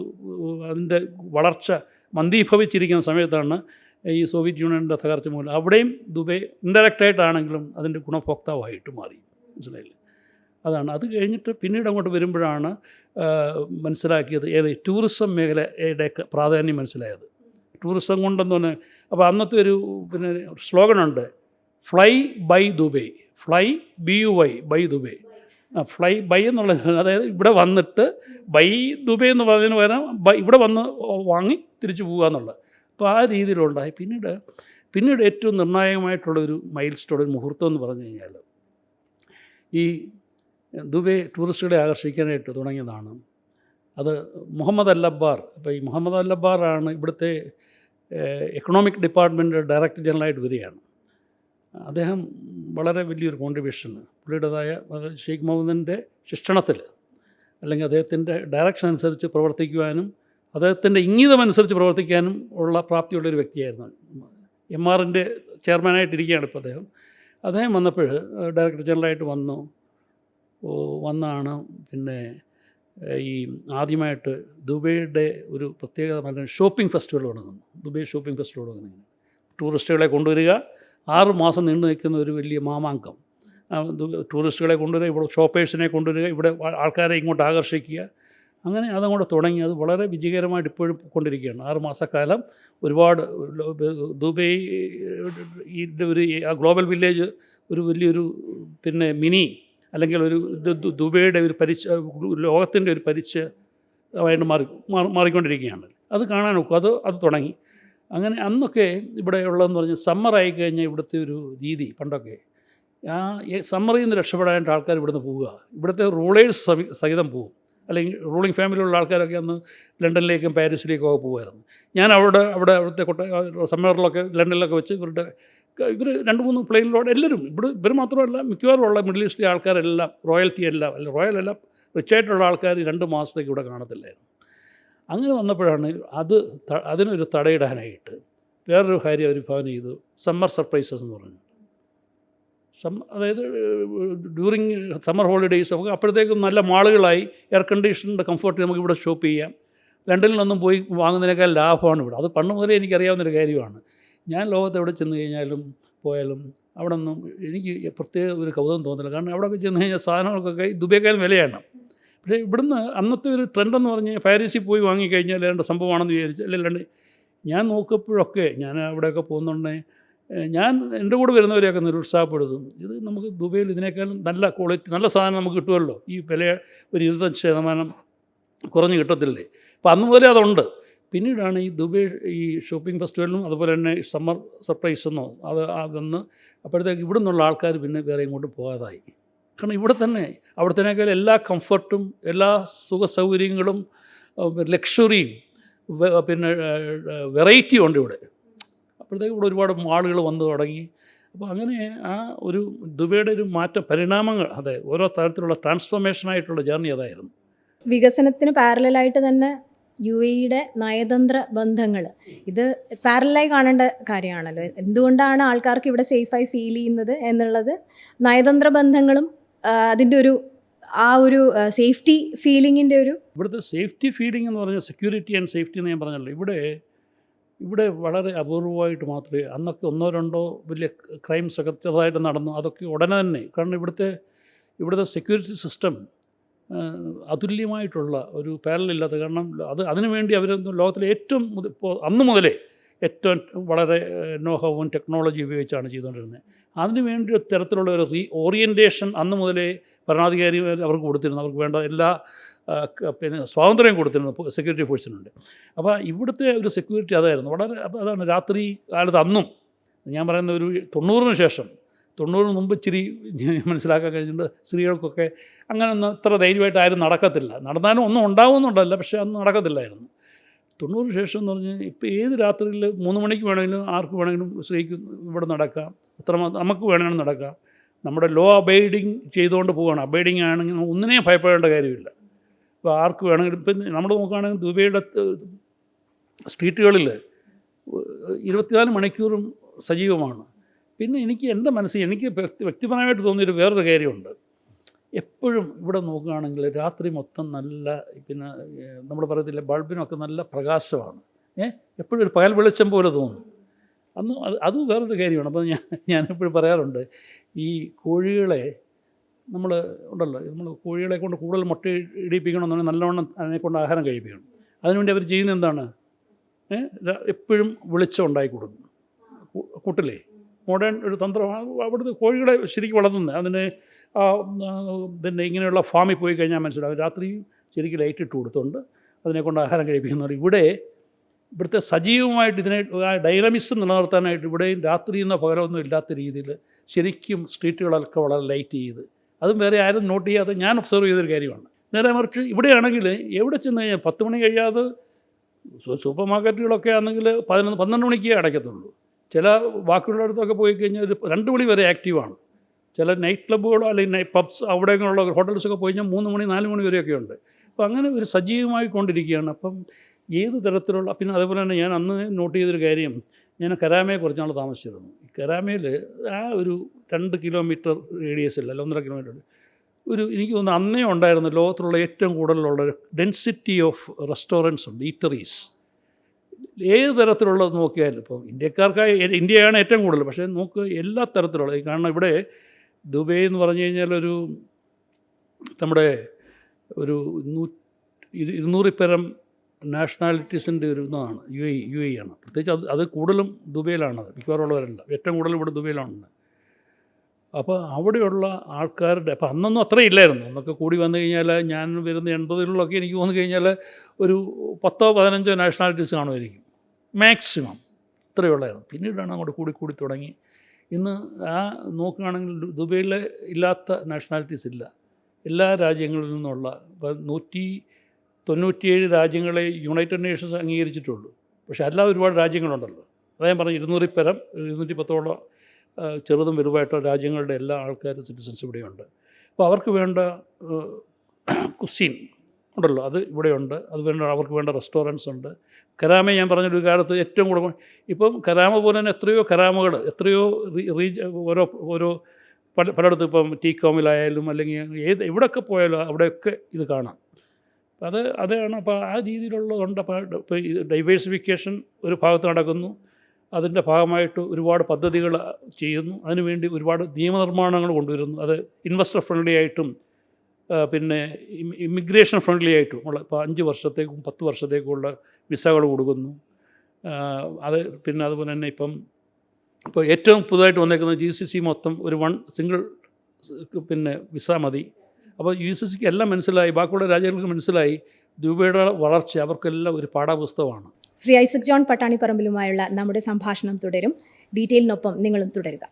അതിന്റെ വളർച്ച മന്ദീഭവിച്ചിരിക്കുന്ന സമയത്താണ് ഈ സോവിയറ്റ് യൂണിയന്റെ തകർച്ച മൂലം. അവിടെയും ദുബൈ ഇൻഡയറക്റ്റായിട്ടാണെങ്കിലും അതിന്റെ ഗുണഭോക്താവായിട്ട് മാറി. മനസ്സിലായില്ലേ? അതാണ്. അത് കഴിഞ്ഞിട്ട് പിന്നീട് അങ്ങോട്ട് വരുമ്പോഴാണ് മനസ്സിലാക്കിയത് ഏത് ടൂറിസം മേഖലയുടെ പ്രാധാന്യം മനസ്സിലായത്. ടൂറിസം കൊണ്ടെന്ന് പറഞ്ഞാൽ അപ്പോൾ അന്നത്തെ ഒരു പിന്നെ സ്ലോഗനുണ്ട് fly by Dubai fly B U Y by Dubai. Fly by എന്നുള്ള അതായത് ഇവിടെ വന്നിട്ട് ബൈ ദുബൈ എന്ന് പറയുന്നതിന് പകരം ബൈ ഇവിടെ വന്ന് വാങ്ങി തിരിച്ചു പോകുക എന്നുള്ളത്. അപ്പോൾ ആ രീതിയിലുണ്ടായി. പിന്നീട് പിന്നീട് ഏറ്റവും നിർണായകമായിട്ടുള്ളൊരു മൈൽ സ്റ്റോൺ ഒരു മുഹൂർത്തം എന്ന് പറഞ്ഞു കഴിഞ്ഞാൽ ഈ ദുബൈ ടൂറിസ്റ്റുകളെ ആകർഷിക്കാനായിട്ട് തുടങ്ങിയതാണ്. അത് മുഹമ്മദ് അല്ലബ്ബാർ ഇപ്പോൾ ഈ മുഹമ്മദ് അല്ലബ്ബാറാണ് ഇവിടുത്തെ എക്കണോമിക് ഡിപ്പാർട്ട്മെന്റ് ഡയറക്ടർ ജനറലായിട്ട് വരികയാണ്. അദ്ദേഹം വളരെ വലിയൊരു കോൺട്രിബ്യൂഷൻ പുള്ളിയുടേതായ ഷെയ്ഖ് മുഹമ്മദിന്റെ ശിക്ഷണത്തിൽ അല്ലെങ്കിൽ അദ്ദേഹത്തിന്റെ ഡയറക്ഷൻ അനുസരിച്ച് പ്രവർത്തിക്കുവാനും അദ്ദേഹത്തിന്റെ ഇംഗിതമനുസരിച്ച് പ്രവർത്തിക്കാനും ഉള്ള പ്രാപ്തിയുള്ളൊരു വ്യക്തിയായിരുന്നു. എം ആറിന്റെ ചെയർമാനായിട്ടിരിക്കുകയാണ് ഇപ്പോൾ അദ്ദേഹം. അദ്ദേഹം വന്നപ്പോൾ ഡയറക്ടർ ജനറലായിട്ട് വന്നു. വന്നാണ് പിന്നെ ഈ ആദ്യമായിട്ട് ദുബൈയുടെ ഒരു പ്രത്യേകത ഷോപ്പിംഗ് ഫെസ്റ്റിവൽ തുടങ്ങുന്നു. ദുബൈ ഷോപ്പിംഗ് ഫെസ്റ്റിവൽ തുടങ്ങുന്നു. ടൂറിസ്റ്റുകളെ കൊണ്ടുവരിക. ആറ് മാസം നീണ്ടു നിൽക്കുന്ന ഒരു വലിയ മാമാങ്കം. ടൂറിസ്റ്റുകളെ കൊണ്ടുവരിക ഇവിടെ ഷോപ്പേഴ്സിനെ കൊണ്ടുവരിക ഇവിടെ ആൾക്കാരെ ഇങ്ങോട്ട് ആകർഷിക്കുക. അങ്ങനെ അതങ്ങോട്ട് തുടങ്ങി. അത് വളരെ വിജയകരമായിട്ട് ഇപ്പോഴും കൊണ്ടിരിക്കുകയാണ് ആറ് മാസക്കാലം ഒരുപാട് ദുബൈ ഒരു ഗ്ലോബൽ വില്ലേജ് ഒരു വലിയൊരു പിന്നെ മിനി അല്ലെങ്കിൽ ഒരു ദുബൈയുടെ ഒരു പരിച ലോകത്തിന്റെ ഒരു പരിചയമായിട്ട് മാറി മാറി- മാറിക്കൊണ്ടിരിക്കുകയാണ്. അത് കാണാൻ ഒക്കും അത് അത് തുടങ്ങി. അങ്ങനെ അന്നൊക്കെ ഇവിടെ ഉള്ളതെന്ന് പറഞ്ഞാൽ സമ്മറായി കഴിഞ്ഞാൽ ഇവിടുത്തെ ഒരു രീതി പണ്ടൊക്കെ. ആ സമ്മറിൽ നിന്ന് രക്ഷപ്പെടാനായിട്ട് ആൾക്കാർ ഇവിടുന്ന് പോവുക. ഇവിടുത്തെ റൂളേഴ്സ് സഹിതം പോകും അല്ലെങ്കിൽ റൂളിംഗ് ഫാമിലിയുള്ള ആൾക്കാരൊക്കെ അന്ന് ലണ്ടനിലേക്കും പാരീസിലേക്കും ഒക്കെ പോകുമായിരുന്നു ഞാൻ അവിടെ അവിടെ അവിടുത്തെ കൊട്ട സമ്മറിലൊക്കെ ലണ്ടനിലൊക്കെ വെച്ച് ഇവരുടെ ഇവർ രണ്ട് മൂന്ന് പ്ലെയിനിലൂടെ എല്ലാവരും ഇവിടെ ഇവർ മാത്രമല്ല മിക്കവാറും ഉള്ള മിഡിൽ ഈസ്റ്റിലെ ആൾക്കാരെല്ലാം റോയൽറ്റി എല്ലാം അല്ല റോയൽ അല്ല റിച്ചായിട്ടുള്ള ആൾക്കാർ രണ്ട് മാസത്തേക്ക് ഇവിടെ കാണത്തില്ലായിരുന്നു. അങ്ങനെ വന്നപ്പോഴാണ് അത് അതിനൊരു തടയിടാനായിട്ട് വേറൊരു കാര്യം അവർ ഭവൻ ചെയ്തു സമ്മർ സർപ്രൈസസ് എന്ന് പറഞ്ഞു. സം അതായത് ഡ്യൂറിങ് സമ്മർ ഹോളിഡേയ്സ് നമുക്ക് അപ്പോഴത്തേക്കും നല്ല മാളുകളായി എയർ കണ്ടീഷന്റെ കംഫർട്ട് നമുക്ക് ഇവിടെ ഷോപ്പ് ചെയ്യാം. ലണ്ടനിലൊന്നും പോയി വാങ്ങുന്നതിനേക്കാൾ ലാഭമാണ് ഇവിടെ. അത് പണ്ട് മുതലേ എനിക്കറിയാവുന്നൊരു കാര്യമാണ്. ഞാൻ ലോകത്ത് എവിടെ ചെന്ന് കഴിഞ്ഞാലും പോയാലും അവിടെ ഒന്നും എനിക്ക് പ്രത്യേക ഒരു കൗതുകം തോന്നില്ല കാരണം അവിടെ ചെന്ന് കഴിഞ്ഞാൽ സാധനങ്ങൾക്കൊക്കെ ദുബൈക്കാലും വിലയാണ്. പക്ഷേ ഇവിടുന്ന് അന്നത്തെ ഒരു ട്രെൻഡെന്ന് പറഞ്ഞ് പാരീസിൽ പോയി വാങ്ങിക്കഴിഞ്ഞാൽ രണ്ട് സംഭവമാണെന്ന് വിചാരിച്ചു അല്ലല്ലാണ്ട് ഞാൻ നോക്കപ്പോഴൊക്കെ ഞാൻ അവിടെയൊക്കെ പോകുന്നുണ്ടേ ഏഹ് ഞാൻ എന്റെ കൂടെ വരുന്നവരെയൊക്കെ നിരുത്സാഹപ്പെടുത്തും. ഇത് നമുക്ക് ദുബൈയിൽ ഇതിനേക്കാളും നല്ല ക്വാളിറ്റി നല്ല സാധനം നമുക്ക് കിട്ടുമല്ലോ. ഈ വില ഒരു ഇരുപത്തഞ്ച് ശതമാനം കുറഞ്ഞ് കിട്ടത്തില്ലേ? അപ്പോൾ അന്ന് മുതലേ അതുണ്ട്. പിന്നീടാണ് ഈ ദുബൈ ഈ ഷോപ്പിംഗ് ഫെസ്റ്റിവലിനും അതുപോലെ തന്നെ സമ്മർ സർപ്രൈസ് എന്നോ അത് അതൊന്ന് അപ്പോഴത്തേക്ക് ഇവിടെ നിന്നുള്ള ആൾക്കാർ പിന്നെ വേറെ ഇങ്ങോട്ട് പോകാതായി. കാരണം ഇവിടെ തന്നെ അവിടത്തേക്കാൾ എല്ലാ കംഫർട്ടും എല്ലാ സുഖ സൗകര്യങ്ങളും ലക്ഷറിയും പിന്നെ വെറൈറ്റിയും ഉണ്ട് ഇവിടെ. അപ്പോഴത്തേക്ക് ഇവിടെ ഒരുപാട് മാളുകൾ വന്നു തുടങ്ങി. അപ്പോൾ അങ്ങനെ ആ ഒരു ദുബൈയുടെ ഒരു മാറ്റ പരിണാമങ്ങൾ അതെ ഓരോ തരത്തിലുള്ള ട്രാൻസ്ഫോർമേഷനായിട്ടുള്ള ജേർണി അതായിരുന്നു. വികസനത്തിന് പാരലായിട്ട് തന്നെ യു എയുടെ നയതന്ത്ര ബന്ധങ്ങൾ. ഇത് പാരലായി കാണേണ്ട കാര്യമാണല്ലോ. എന്തുകൊണ്ടാണ് ആൾക്കാർക്ക് ഇവിടെ സേഫായി ഫീൽ ചെയ്യുന്നത് എന്നുള്ളത്? നയതന്ത്ര ബന്ധങ്ങളും അതിന്റെ ഒരു ആ ഒരു സേഫ്റ്റി ഫീലിങ്ങിന്റെ ഒരു ഇവിടുത്തെ സേഫ്റ്റി ഫീലിംഗ് എന്ന് പറഞ്ഞാൽ സെക്യൂരിറ്റി ആൻഡ് സേഫ്റ്റി എന്ന് ഞാൻ പറഞ്ഞല്ലോ. ഇവിടെ ഇവിടെ വളരെ അപൂർവമായിട്ട് മാത്രമേ അന്നൊക്കെ ഒന്നോ രണ്ടോ വലിയ ക്രൈംസ് ഒക്കെ ചെറുതായിട്ട് നടന്നു. അതൊക്കെ ഉടനെ തന്നെ. കാരണം ഇവിടുത്തെ ഇവിടുത്തെ സെക്യൂരിറ്റി സിസ്റ്റം അതുല്യമായിട്ടുള്ള ഒരു പാരലില്ലാത്ത കാരണം അത് അതിനുവേണ്ടി അവർ ലോകത്തിലെ ഏറ്റവും ഇപ്പോൾ അന്ന് മുതലേ ഏറ്റവും വളരെ നോഹവും ടെക്നോളജി ഉപയോഗിച്ചാണ് ചെയ്തുകൊണ്ടിരുന്നത്. അതിനുവേണ്ടി ഒരു തരത്തിലുള്ള ഒരു റീ ഓറിയന്റേഷൻ അന്ന് മുതലേ ഭരണാധികാരി അവർക്ക് കൊടുത്തിരുന്നു. അവർക്ക് വേണ്ട എല്ലാ പിന്നെ സ്വാതന്ത്ര്യം കൊടുത്തിരുന്നു. സെക്യൂരിറ്റി ഫോഴ്സിനുണ്ട് അപ്പോൾ ഇവിടുത്തെ ഒരു സെക്യൂരിറ്റി അതായിരുന്നു. വളരെ അതാണ് രാത്രി കാലത്ത് അന്നും ഞാൻ പറയുന്ന ഒരു തൊണ്ണൂറിന് ശേഷം തൊണ്ണൂറിന് മുമ്പ് ഇച്ചിരി മനസ്സിലാക്കാൻ കഴിഞ്ഞിട്ടുണ്ട് സ്ത്രീകൾക്കൊക്കെ അങ്ങനെ ഒന്നും ഇത്ര ധൈര്യമായിട്ട് ആരും നടക്കത്തില്ല. നടന്നാലും ഒന്നും ഉണ്ടാവുമെന്നുണ്ടല്ല പക്ഷേ അന്ന് നടക്കത്തില്ലായിരുന്നു. തൊണ്ണൂറിന് ശേഷം എന്ന് പറഞ്ഞാൽ ഇപ്പോൾ ഏത് രാത്രിയിൽ മൂന്ന് മണിക്ക് വേണമെങ്കിലും ആർക്ക് വേണമെങ്കിലും സ്ത്രീക്ക് ഇവിടെ നടക്കാം. എത്ര നമുക്ക് വേണമെങ്കിലും നടക്കാം. നമ്മുടെ ലോ അബൈഡിങ് ചെയ്തുകൊണ്ട് പോവുകയാണ്. അബൈഡിങ് ആണെങ്കിൽ ഒന്നിനെയും ഭയപ്പെടേണ്ട കാര്യമില്ല. ഇപ്പോൾ ആർക്ക് വേണമെങ്കിലും ഇപ്പം നമ്മൾ നോക്കുകയാണെങ്കിൽ ദുബൈയുടെ സ്ട്രീറ്റുകളിൽ ഇരുപത്തിനാല് മണിക്കൂറും സജീവമാണ്. പിന്നെ എനിക്ക് എന്റെ മനസ്സിൽ എനിക്ക് വ്യക്തി വ്യക്തിപരമായിട്ട് തോന്നിയൊരു വേറൊരു കാര്യമുണ്ട്. എപ്പോഴും ഇവിടെ നോക്കുകയാണെങ്കിൽ രാത്രി മൊത്തം നല്ല പിന്നെ നമ്മൾ പറയത്തില്ല ബൾബിനൊക്കെ നല്ല പ്രകാശമാണ്. ഏ എപ്പോഴും ഒരു പകൽ വെളിച്ചം പോലെ തോന്നും. അന്ന് അത് അത് വേറൊരു കാര്യമാണ്. അപ്പോൾ ഞാൻ ഞാനെപ്പോഴും പറയാറുണ്ട് ഈ കോഴികളെ നമ്മൾ ഉണ്ടല്ലോ നമ്മൾ കോഴികളെ കൊണ്ട് കൂടുതൽ മുട്ട ഇടിപ്പിക്കണമെന്നുണ്ടെങ്കിൽ നല്ലവണ്ണം അതിനെ കൊണ്ട് ആഹാരം കഴിപ്പിക്കണം. അതിനുവേണ്ടി അവർ ചെയ്യുന്നത് എന്താണ്? എപ്പോഴും വെളിച്ചം ഉണ്ടാക്കി കൊടുക്കും. കൂ- കൂട്ടില്ലേ? മോഡേൺ ഒരു തന്ത്രമാണ് അവിടുത്തെ കോഴികളെ ശരിക്കും വളർത്തുന്നത്. അതിന് പിന്നെ ഇങ്ങനെയുള്ള ഫാമിൽ പോയി കഴിഞ്ഞാൽ മനസ്സിലാവും. രാത്രി ശരിക്കും ലൈറ്റ് ഇട്ട് കൊടുത്തുകൊണ്ട് അതിനെക്കൊണ്ട് ആഹാരം കഴിപ്പിക്കുന്നുണ്ട് ഇവിടെ ഇവിടുത്തെ സജീവമായിട്ട് ഇതിനെ ഡൈനാമിക്സ് നിലനിർത്താനായിട്ട് ഇവിടെയും രാത്രി എന്ന പകരമൊന്നും ഇല്ലാത്ത രീതിയിൽ ശരിക്കും സ്ട്രീറ്റുകളൊക്കെ വളരെ ലൈറ്റ് ചെയ്ത്. അതും വേറെ ആരും നോട്ട് ചെയ്യാതെ ഞാൻ ഒബ്സർവ് ചെയ്തൊരു കാര്യമാണ്. നേരെ മറിച്ച് ഇവിടെയാണെങ്കിൽ എവിടെ ചെന്ന് കഴിഞ്ഞാൽ പത്ത് മണി കഴിയാതെ സൂപ്പർ മാർക്കറ്റുകളൊക്കെ ആണെങ്കിൽ പതിനൊന്ന് പന്ത്രണ്ട് മണിക്കേ അടയ്ക്കത്തുള്ളൂ. ചില ബാക്കിയുള്ളിടത്തൊക്കെ പോയി കഴിഞ്ഞാൽ ഒരു രണ്ട് മണി വരെ ആക്റ്റീവാണ്. ചില നൈറ്റ് ക്ലബ്ബുകളോ അല്ലെങ്കിൽ പബ്സ് അവിടെയൊക്കെയുള്ള ഹോട്ടൽസൊക്കെ പോയി കഴിഞ്ഞാൽ മൂന്ന് മണി നാല് മണി വരെയൊക്കെ ഉണ്ട്. അപ്പോൾ അങ്ങനെ ഒരു സജീവമായി കൊണ്ടിരിക്കുകയാണ് അപ്പം ഏത് തരത്തിലുള്ള പിന്നെ അതേപോലെ തന്നെ ഞാൻ അന്ന് നോട്ട് ചെയ്തൊരു കാര്യം ഞാൻ കരാമയെ കുറച്ച് നാൾ താമസിച്ചിരുന്നു. ഈ കരാമയിൽ ആ ഒരു രണ്ട് കിലോമീറ്റർ റേഡിയസിൽ അല്ല ഒന്നര കിലോമീറ്റർ ഒരു എനിക്ക് തോന്നുന്നു അന്നേ ഉണ്ടായിരുന്ന ലോകത്തിലുള്ള ഏറ്റവും കൂടുതലുള്ള ഡെൻസിറ്റി ഓഫ് റെസ്റ്റോറന്റ്സ് ഉണ്ട് ഈറ്ററീസ് ഏത് തരത്തിലുള്ളത് നോക്കിയാലും ഇപ്പം ഇന്ത്യക്കാർക്കായി ഇന്ത്യയാണ് ഏറ്റവും കൂടുതൽ. പക്ഷേ നോക്ക് എല്ലാ തരത്തിലുള്ള കാരണം ഇവിടെ ദുബൈ എന്ന് പറഞ്ഞു കഴിഞ്ഞാൽ ഒരു നമ്മുടെ ഒരു നൂ ഇരു- ഇരുന്നൂറിൽ പരം നാഷണാലിറ്റീസിന്റെ ഒരു ഇതാണ് യു എ യു എ ആണ്. പ്രത്യേകിച്ച് അത് അത് കൂടുതലും ദുബൈയിലാണത് മിക്കവാറുള്ളവരല്ല. ഏറ്റവും കൂടുതൽ ഇവിടെ ദുബൈയിലാണ്. അപ്പോൾ അവിടെയുള്ള ആൾക്കാരുടെ അപ്പോൾ അന്നൊന്നും അത്ര ഇല്ലായിരുന്നു. അന്നൊക്കെ കൂടി വന്നു കഴിഞ്ഞാൽ ഞാൻ വരുന്ന എൺപതുകളിലൊക്കെ എനിക്ക് തോന്നി കഴിഞ്ഞാൽ ഒരു പത്തോ പതിനഞ്ചോ നാഷണാലിറ്റീസ് കാണുമായിരിക്കും. മാക്സിമം. ഇത്രയേ ഉള്ളായിരുന്നു. പിന്നീടാണ് അങ്ങോട്ട് കൂടി കൂടി തുടങ്ങി. ഇന്ന് ആ നോക്കുകയാണെങ്കിൽ ദുബൈയിലെ ഇല്ലാത്ത നാഷണാലിറ്റീസ് ഇല്ല. എല്ലാ രാജ്യങ്ങളിൽ നിന്നുള്ള ഇപ്പം നൂറ്റി തൊണ്ണൂറ്റിയേഴ് രാജ്യങ്ങളെ യുണൈറ്റഡ് നേഷൻസ് അംഗീകരിച്ചിട്ടുള്ളൂ. പക്ഷേ അല്ല ഒരുപാട് രാജ്യങ്ങളുണ്ടല്ലോ. അതായത് പറഞ്ഞു ഇരുന്നൂറിൽ പരം ഇരുന്നൂറ്റി പത്തോളം ചെറുതും വലുതായിട്ടോ രാജ്യങ്ങളുടെ എല്ലാ ആൾക്കാരും സിറ്റിസൻസ് ഇവിടെയുണ്ട്. അപ്പോൾ അവർക്ക് വേണ്ട കുസീൻ ഉണ്ടല്ലോ. അത് ഇവിടെയുണ്ട്. അത് വേണ്ട അവർക്ക് വേണ്ട റെസ്റ്റോറന്റ്സ് ഉണ്ട്. കരാമ ഞാൻ പറഞ്ഞൊരു കാലത്ത് ഏറ്റവും കൂടുതൽ ഇപ്പം കരാമ പോലെ തന്നെ എത്രയോ കരാമകൾ എത്രയോ റീജ് ഓരോ ഓരോ പല പലയിടത്തും ഇപ്പം ടീ കോമിലായാലും അല്ലെങ്കിൽ ഏത് എവിടെയൊക്കെ പോയാലും അവിടെയൊക്കെ ഇത് കാണാം. അത് അതാണ് അപ്പോൾ ആ രീതിയിലുള്ളതുണ്ട് അപ്പോൾ ഇപ്പോൾ ഡൈവേഴ്സിഫിക്കേഷൻ ഒരു ഭാഗത്ത് നടക്കുന്നു. അതിന്റെ ഭാഗമായിട്ട് ഒരുപാട് പദ്ധതികൾ ചെയ്യുന്നു. അതിനുവേണ്ടി ഒരുപാട് നിയമനിർമ്മാണങ്ങൾ കൊണ്ടുവരുന്നു. അത് ഇൻവെസ്റ്റർ ഫ്രണ്ട്ലി ആയിട്ടും പിന്നെ ഇമി- ഇമിഗ്രേഷൻ ഫ്രണ്ട്ലി ആയിട്ടും ഉള്ള ഇപ്പോൾ അഞ്ച് വർഷത്തേക്കും പത്ത് വർഷത്തേക്കുമുള്ള വിസകൾ കൊടുക്കുന്നു. അത് പിന്നെ അതുപോലെ തന്നെ ഇപ്പം ഇപ്പോൾ ഏറ്റവും പുതുതായിട്ട് വന്നേക്കുന്നത് ജി സി സി മൊത്തം ഒരു വൺ സിംഗിൾ പിന്നെ വിസ മതി. അപ്പോൾ യു സി സിക്ക് എല്ലാം മനസ്സിലായി ബാക്കിയുള്ള രാജ്യങ്ങൾക്ക് മനസ്സിലായി ദുബൈയുടെ വളർച്ച അവർക്കെല്ലാം ഒരു പാഠപുസ്തകമാണ്. ശ്രീ ഐസക് ജോൺ പട്ടാണിപ്പറമ്പിലുമായുള്ള നമ്മുടെ സംഭാഷണം തുടരും. ഡീറ്റെയിലിനൊപ്പം നിങ്ങളും തുടരുക.